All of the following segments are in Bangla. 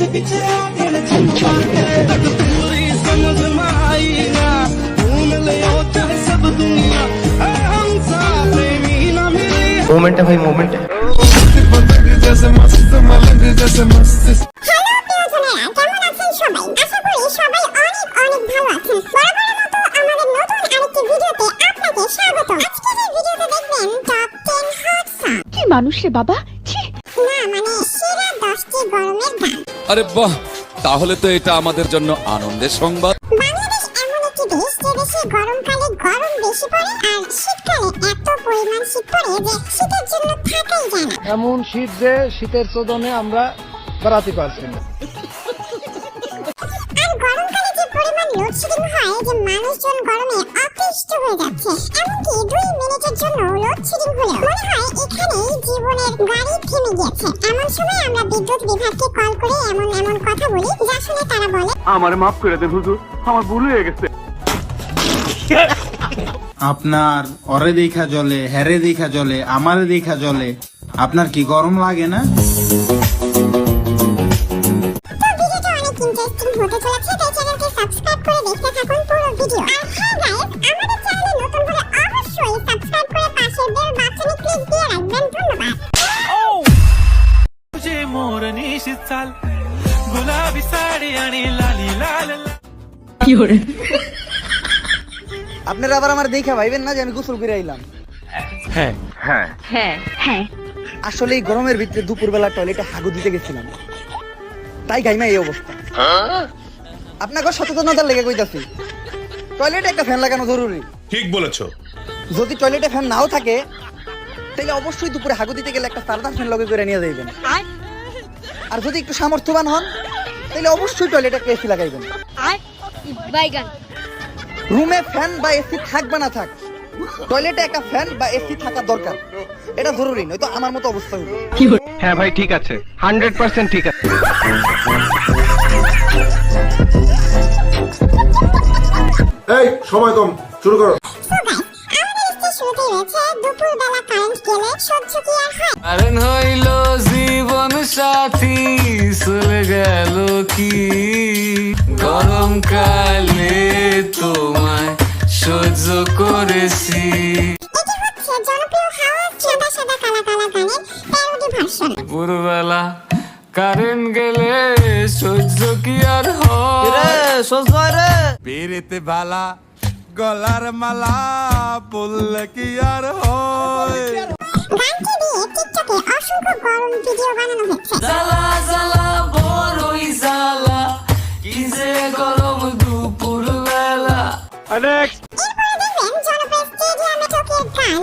पीछे पीछे आगे न चल पाते पूरी समझ में आई ना घूम ले चाहे सब दुनिया है हम सा प्रेमी ना मिले মোমেন্টে ভাই মোমেন্টে হ্যালো প্রিয়জনেরা কেমন আছেন সবাই আশা করি সবাই অনেক অনেক আরে বাহ তাহলে তো এটা আমাদের জন্য আনন্দের সংবাদ। বাংলাদেশ এমন একটি দেশ যে দেশে গরমকালে গরম বেশি পড়ে আর শীতকালে এত পরিমাণ শীত পড়ে যে শীতের জন্য থাকাই যায় না। এমন শীত যে শীতের চোদনে আমরা বেড়াতে পারছি না। লোডশেডিং হয় যে মানুষজন গরমে অতিষ্ঠ হয়ে যাচ্ছে। এমনকি দুই মিনিটের জন্য লোডশেডিং হলেও মনে হয় এখানেই জীবনের গাড়ি থেমে গিয়েছে। এমন সময় আমরা বিদ্যুৎ বিভাগকে কল করে এমন এমন কথা বলি যা শুনে তারা বলে আমার মাফ করে দেন হুজুর আমার ভুল হয়ে গেছে। আপনার অরে দেখা জলে হেরে দেখা জলে আমারে দেখা জলে আপনার কি গরম লাগে না? তো ভিডিওটা অনেক ইন্টারেস্টিং হতে চলেছে তাই চ্যানেলকে সাবস্ক্রাইব चाल गुलाबी साडी आणि लाली लाल কি হরে আপনারা আবার আমার দেখা ভাইবেন না যে আমি গোসল করে আইলাম হ্যাঁ হ্যাঁ আসলে এই গরমের ভিতরে দুপুরবেলা টয়লেটে হাগু দিতে গেছিলাম তাই গাইমা এই অবস্থা আপনাকে সচেতনতার লেগে কইতাছি টয়লেটে একটা ফ্যান লাগানো জরুরি ঠিক বলেছো যদি টয়লেটে ফ্যান নাও থাকে তাহলে অবশ্যই দুপুরে হাগু দিতে গেলে একটা সারদা ফ্যান লগে করে নিয়ে যাইবেন আর যদি একটু সামর্থ্যবান হন তাহলে অবশ্যই টয়লেটে একটা এসি লাগাইবেন। বাইগান। রুমে ফ্যান বা এসি থাকবে না থাক। টয়লেটে একটা ফ্যান বা এসি থাকা দরকার। এটা জরুরি নয়তো আমার মতো অবস্থা হইবে। হ্যাঁ ভাই ঠিক আছে। হান্ড্রেড পার্সেন্ট ঠিক আছে। এই সময় কম শুরু করো। শুরুতেই রয়েছে দুপুরবেলা কারেন্ট গেলে সহ্য কি আর হয়? কারণ হইল জীবন সাথী চলে গেল কি? গরম কালে তোমায় সহ্য করেছি। এটি হচ্ছে জনপ্রিয় হাওয়া সাদা সাদা কালা কালা গানের প্যারোডি ভার্সন দুপুরবেলা কারেন্ট গেলে সহ্য কি আর হয়? পেরেতে বালা গলার মালা বললে কি আর হয়? গানটি দিয়ে টিকটকে অসংখ্য গরম ভিডিও বানানো হয়েছে। জ্বালা জ্বালা বড়ই জ্বালা কি যে গরম দুপুর বেলা এরপরে দেখবেন জনপ্রিয় স্টেডিয়ামে টোকের গান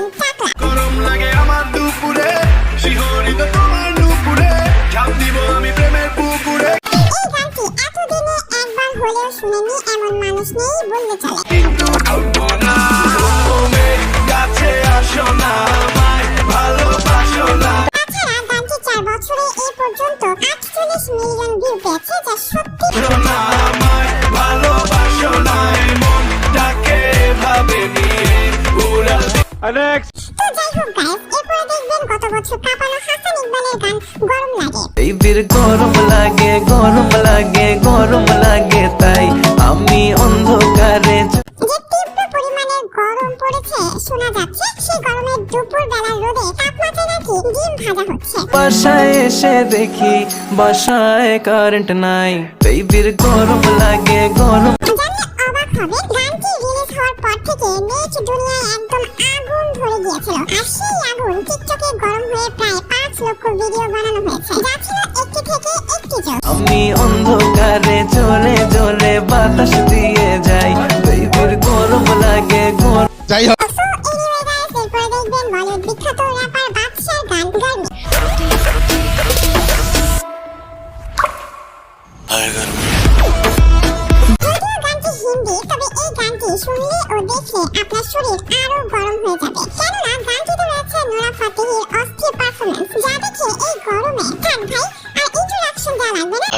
কাঁপানো হাসান ইকবালের গান গরম লাগে। এই বীর গরম লাগে গরম লাগে গরম লাগে তাই আমি অন্ধকারে গরম পড়েছে শোনা যাচ্ছে সেই গরমের দুপুর বেলার রোদে তাপমাত্রা নাকি ডিম ভাজা হচ্ছে। বাসায় এসে দেখি বাসায় কারেন্ট নাই। এই গরম লাগে গরম জানলে অবাক হবে গানটি পর থেকে নেট দুনিয়ায় একদম আগুন ধরে গিয়েছিল। আর সেই আগুন টিকটকে গরম হয়ে প্রায় পাঁচ লক্ষ ভিডিও বানানো হয়েছে যা ছিল একটি থেকে একটি আমি অন্ধকারে চলে জ্বলে বাতাস দিয়ে যাই এই গরম লাগে গরম বিখ্যাত র্যাপার বাদশার গান গার্মি যদিও হিন্দি তবে এই গানটি শুনলে ও দেখলে আপনার শরীর আরও গরম হয়ে যাবে। কেননা গানটিতে রয়েছে নোরা ফাতেহির অস্থির পারফরমেন্স যা দেখে এই গরমে থাক ভাই, আর ইন্ট্রোডাকশন দেওয়া লাগবে না।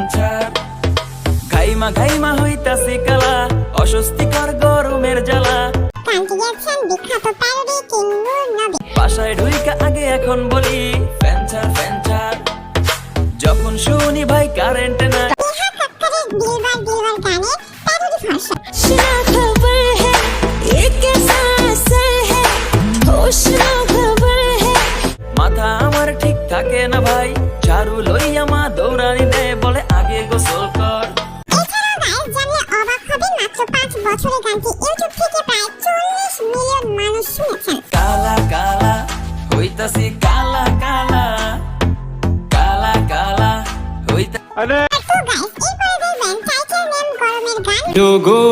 ক্যান্সার গাইমা গাইমা হইতাছে কালা অস্বস্তিকর গরমের জ্বালা বাসায় ঢুইকা আগে এখন বলি যখন শুনি ভাই কারেন্ট না মাথা আমার ঠিক থাকে না ভাই চারু লইয়া যোগো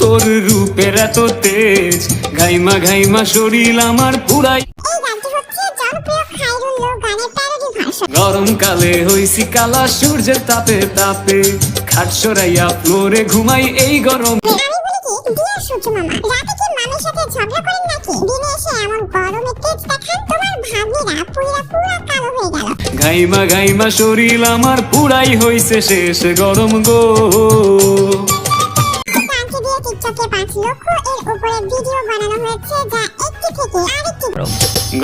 তোর রূপের এত তেজ ঘাইমা ঘাইমা শরীর আমার পুরাই। এই গানটি হচ্ছে জনপ্রিয় খাইরুল লো গানের প্যারোডি ভার্সন গরমকালে হইছি কালা সূর্যের তাপে তাপে খাট সরাইয়া ফ্লোরে ঘুমাই এই গরম। সূর্য মামা রাতে কি মামের সাথে ঝগড়া করেন নাকি? দিনে এসে এমন গরমের তেজ দেখান তোমার পুরা পুরা কালো হয়ে গেল। ঘাইমা ঘাইমা শরীর আমার পুরাই হইছে শেষ গরম গো। গানটি দিয়ে টিকটকে পাঁচ লক্ষ এর উপরে ভিডিও বানানো হয়েছে যা একটি থেকে আরেকটি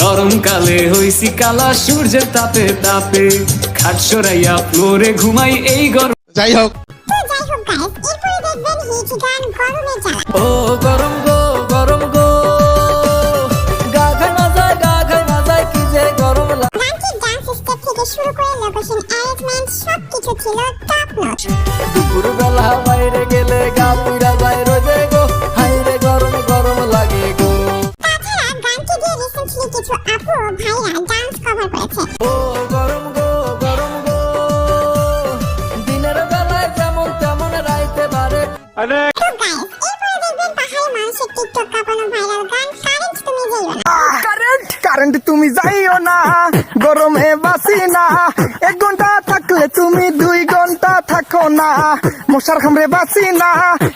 গরমকালে হইছি কালা সূর্যের তাপে তাপে। খাট সরাইয়া ফ্লোরে ঘুমাই এই গরম। যাই হোক ও গরম গো গরম গো। গা ঘাই মাজায় গা ঘাই মাজায় কি যে গরম লাগে গানটির ডান্স স্টেপ থেকে শুরু করে লোকেশন অ্যারেঞ্জমেন্ট সবকিছু ছিল টপ নচ টিকটক কাঁপানো ভাইরাল গান কারেন্ট তুমি যাইও না। কারেন্ট কারেন্ট তুমি যাইও না গরমে বাসি না। এক ঘণ্টা থাকলে তুমি দুই ঘণ্টা থাকো না। মশার খামরে বাসি না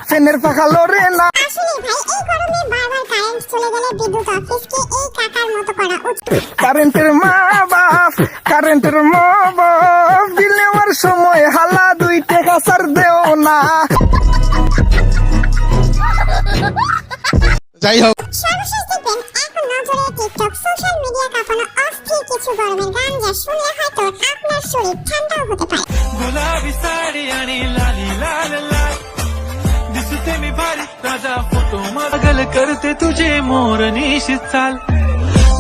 ফ্যানের পাখা লড়ে না। আসলে ভাই এই গরমে বারবার কারেন্ট চলে গেলে বিদ্যুৎ অফিসকে এই কাকার মতো করা উচিত। কারেন্টের মা বাপ কারেন্টের মা টিকটক সোশ্যাল মিডিয়া কাঁপানো অস্থির কিছু গরমের গান যা শুনলে হয়তো আপনার শরীর ঠান্ডাও হতে পারে गुलाबी साडी आणि लाली लाल लाल दिसते मी भारी राजा फोटो मागल करते तुझे मोर निशित चाल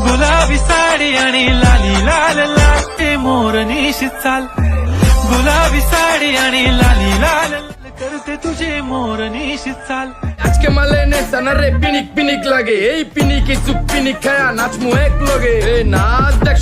गुलाबी साडी आणि लाली लाल लाल ते मोर निशित चाल गुलाबी साडी आणि लाली लाल लाल करते तुझे मोर निशित चाल আজকে মালে নেশানা রে পিনিক পিনিক লাগে। এই পিনিকি সুপ পিনিক খায়া নাচমু এক লগে। নাচ, দেখ